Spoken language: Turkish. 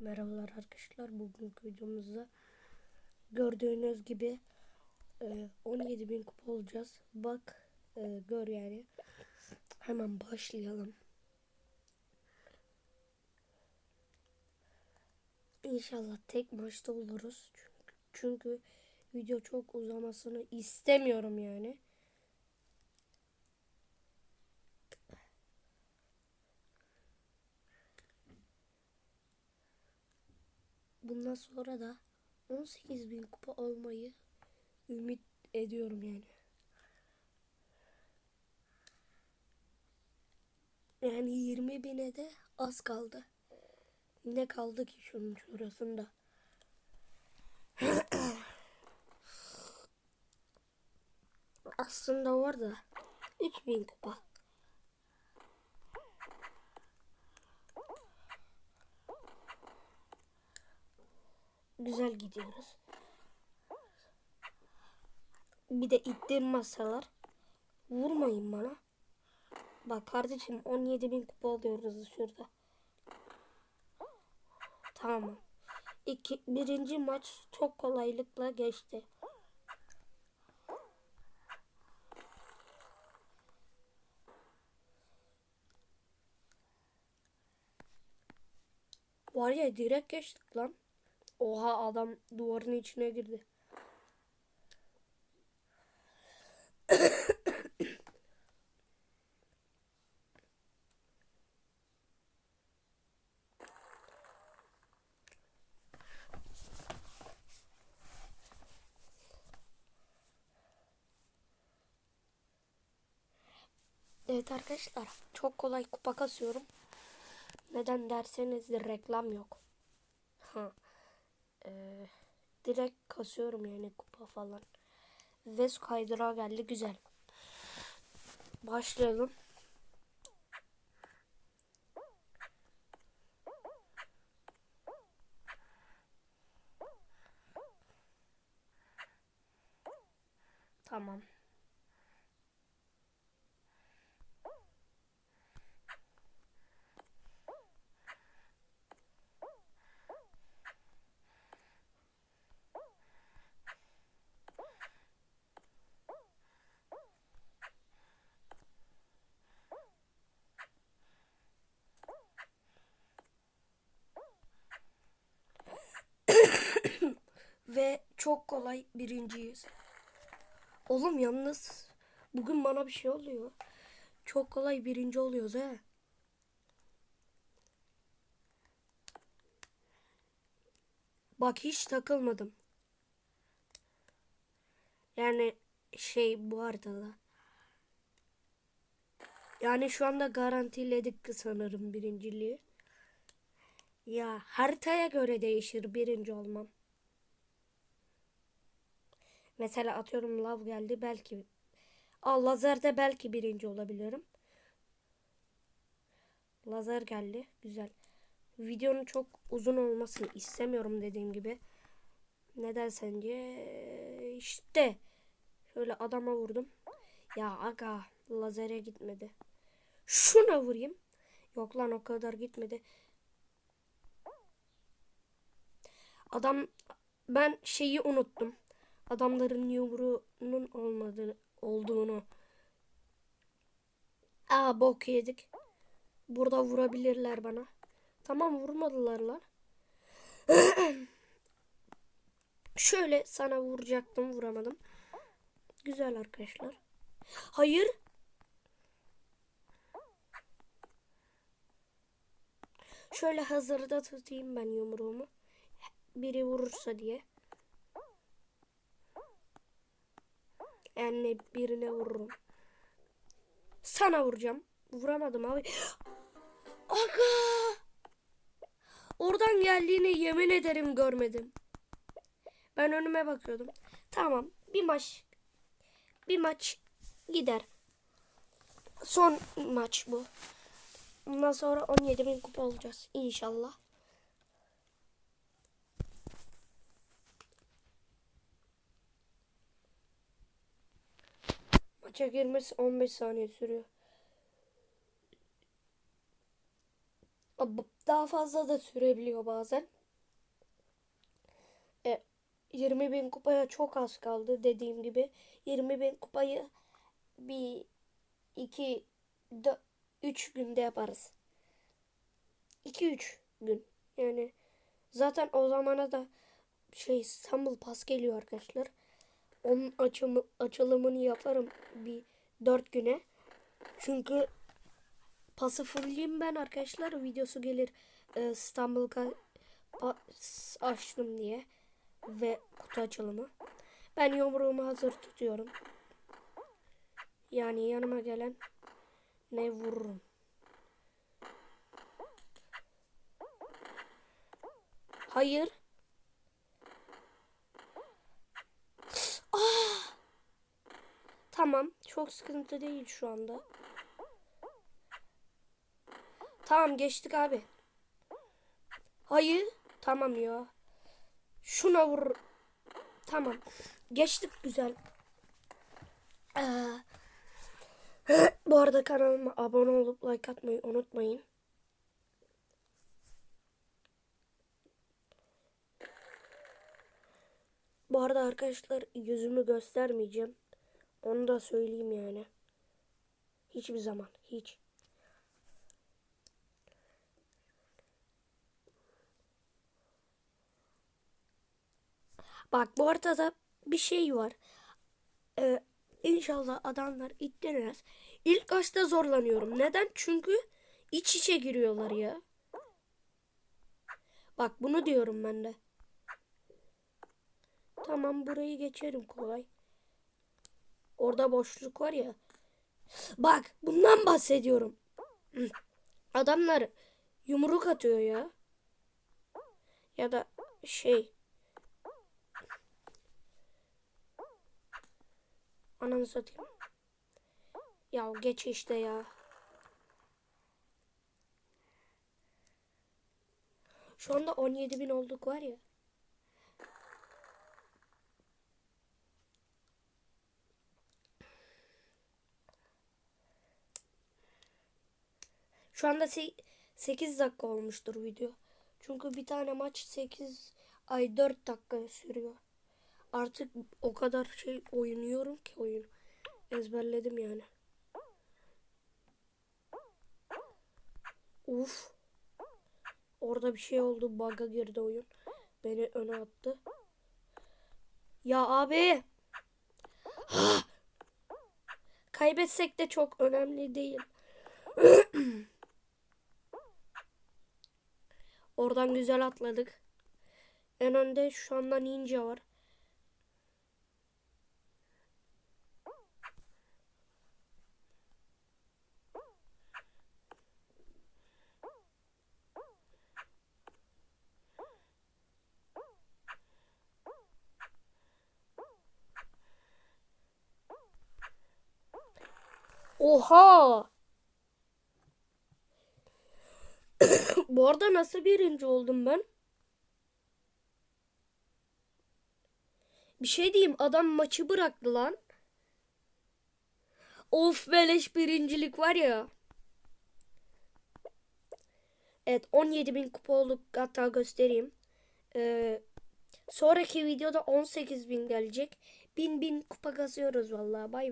Merhabalar arkadaşlar. Bugünkü videomuzda gördüğünüz gibi e, 17.000 kupa olacağız. Bak e, gör yani. Hemen başlayalım. İnşallah tek maçta oluruz. Çünkü, çünkü video çok uzamasını istemiyorum yani. Bundan sonra da 18.000 kupa olmayı ümit ediyorum yani. Yani 20 bine de az kaldı. Ne kaldı ki şunun şurasında? Aslında var da 3000 kupa. Güzel gidiyoruz. Bir de ittirmezseler vurmayın bana. Bak kardeşim 17 bin kupa alıyoruz şurada. Tamam. İki, birinci maç çok kolaylıkla geçti. Var ya direkt geçtik lan. Oha adam duvarın içine girdi. Evet arkadaşlar çok kolay kupa kasıyorum. Neden derseniz de reklam yok. Ha. Ee, direkt kasıyorum yani kupa falan. Ve su kaydırağı geldi güzel. Başlayalım. Tamam. Ve çok kolay birinciyiz. Oğlum yalnız bugün bana bir şey oluyor. Çok kolay birinci oluyoruz he. Bak hiç takılmadım. Yani şey bu arada da. Yani şu anda garantiledik sanırım birinciliği. Ya haritaya göre değişir birinci olmam. Mesela atıyorum lav geldi belki. Aa lazerde belki birinci olabilirim. Lazer geldi. Güzel. Videonun çok uzun olmasını istemiyorum dediğim gibi. Neden sence? İşte. Şöyle adama vurdum. Ya aga lazere gitmedi. Şuna vurayım. Yok lan o kadar gitmedi. Adam ben şeyi unuttum. Adamların yumruğunun olmadığını olduğunu. Aa bok yedik. Burada vurabilirler bana. Tamam vurmadılar lan. Şöyle sana vuracaktım vuramadım. Güzel arkadaşlar. Hayır. Şöyle hazırda tutayım ben yumruğumu. Biri vurursa diye. Yani birine vururum. Sana vuracağım. Vuramadım abi. Aga! Oradan geldiğini yemin ederim görmedim. Ben önüme bakıyordum. Tamam. Bir maç. Bir maç gider. Son maç bu. Ondan sonra 17 bin kupa olacağız. İnşallah. Maça girmesi 15 saniye sürüyor. Daha fazla da sürebiliyor bazen. E, 20 bin kupaya çok az kaldı dediğim gibi. 20 bin kupayı bir iki dö- üç günde yaparız. 2-3 gün. Yani zaten o zamana da şey İstanbul Pas geliyor arkadaşlar. Onun açımı, açılımını yaparım bir 4 güne. Çünkü pası fullleyeyim ben arkadaşlar. Videosu gelir e, İstanbul açtım diye. Ve kutu açılımı. Ben yumruğumu hazır tutuyorum. Yani yanıma gelen ne vururum. Hayır. Tamam. Çok sıkıntı değil şu anda. Tamam geçtik abi. Hayır. Tamam ya. Şuna vur. Tamam. Geçtik güzel. Ee, bu arada kanalıma abone olup like atmayı unutmayın. Bu arada arkadaşlar yüzümü göstermeyeceğim. Onu da söyleyeyim yani. Hiçbir zaman. Hiç. Bak bu arada bir şey var. Ee, inşallah adamlar ittirmez. İlk başta zorlanıyorum. Neden? Çünkü iç içe giriyorlar ya. Bak bunu diyorum ben de. Tamam burayı geçerim kolay. Orada boşluk var ya. Bak bundan bahsediyorum. Adamlar yumruk atıyor ya. Ya da şey. Ananı satayım. Ya geç işte ya. Şu anda 17 bin olduk var ya. Şu anda 8 dakika olmuştur video. Çünkü bir tane maç 8 ay 4 dakika sürüyor. Artık o kadar şey oynuyorum ki oyun. Ezberledim yani. Uf. Orada bir şey oldu. Bug'a girdi oyun. Beni öne attı. Ya abi. Kaybetsek de çok önemli değil. Oradan güzel atladık. En önde şu anda ninja var. Oha! Bu arada nasıl birinci oldum ben? Bir şey diyeyim adam maçı bıraktı lan. Of beleş birincilik var ya. Evet 17 bin kupa olduk hatta göstereyim. Ee, sonraki videoda 18 bin gelecek. Bin bin kupa kazıyoruz vallahi bay bay.